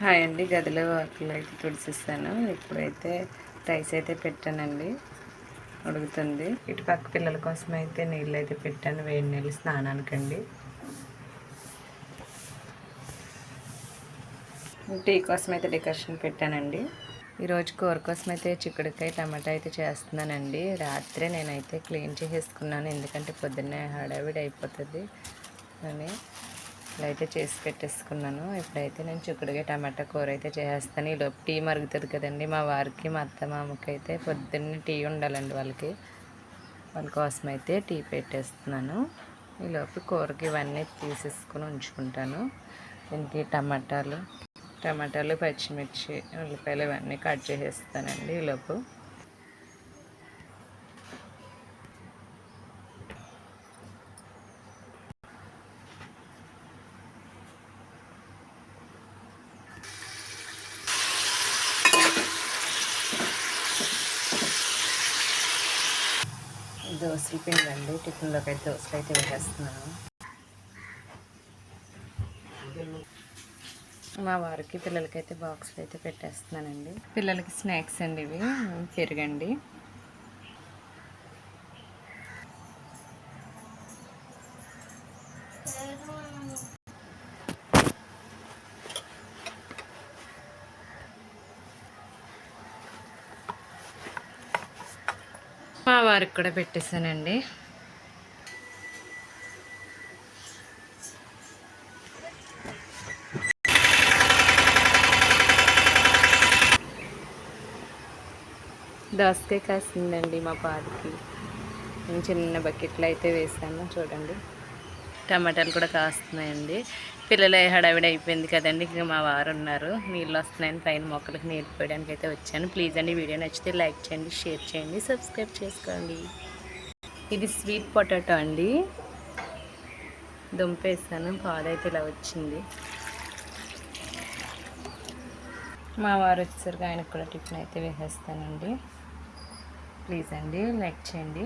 Hi అండి గదిలో వాకిలు అయితే తుడిచిస్తాను ఇప్పుడైతే రైస్ అయితే పెట్టానండి. ఉడుకుతుంది. ఇటు పక్క పిల్లల కోసం అయితే నీళ్ళు అయితే పెట్టాను వేడి నీళ్ళు స్నానానికండి. టీ కోసం అయితే డెకరేషన్ పెట్టానండి. ఈరోజు కూర కోసం అయితే చిక్కుడుకాయ టమాటా అయితే చేస్తున్నానండి. రాత్రే నేనైతే క్లీన్ చేసేసుకున్నాను ఎందుకంటే పొద్దున్నే హడావిడి అయిపోతుంది అని. ఇలా అయితే చేసి పెట్టేసుకున్నాను. ఇప్పుడైతే నేను చిక్కుడుగా టమాటా కూర అయితే చేసేస్తాను. ఈలోపు టీ మరుగుతుంది కదండి. మా వారికి మా అత్త మామకి అయితే పొద్దున్నే టీ ఉండాలండి వాళ్ళకి. వాళ్ళ కోసం అయితే టీ పెట్టేస్తున్నాను. ఈలోపు కూరకి ఇవన్నీ తీసేసుకుని ఉంచుకుంటాను. దీనికి టమాటాలు టమాటాలు పచ్చిమిర్చి ఉల్లిపాయలు ఇవన్నీ కట్ చేసేస్తానండి ఈలోపు దోశలు పిండి అండి టిఫిన్లోకి అయితే దోశలు అయితే వేసేస్తున్నాను. మా వారికి పిల్లలకి అయితే బాక్స్లు అయితే పెట్టేస్తున్నానండి. పిల్లలకి స్నాక్స్ అండి ఇవి. పెరగండి. మా వారికి కూడా పెట్టేశానండి దోసకాయ కాసిందండి మా పాదికి. నేను చిన్న బకెట్లో అయితే వేసాను చూడండి. టమాటాలు కూడా కాస్తున్నాయండి. పిల్లలు హడావిడి అయిపోయింది కదండి ఇంకా మా వారు ఉన్నారు. నీళ్ళు వస్తున్నాయని పైన మొక్కలకు నీళ్ళు పోయడానికి అయితే వచ్చాను. ప్లీజ్ అండి వీడియో నచ్చితే లైక్ చేయండి షేర్ చేయండి సబ్స్క్రైబ్ చేసుకోండి. ఇది స్వీట్ పొటాటో అండి. దుంపేసాను పాదైతే ఇలా వచ్చింది. మా వారు వచ్చేసరికి ఆయనకు కూడా టిఫిన్ అయితే వేసేస్తానండి. ప్లీజ్ అండి లైక్ చేయండి.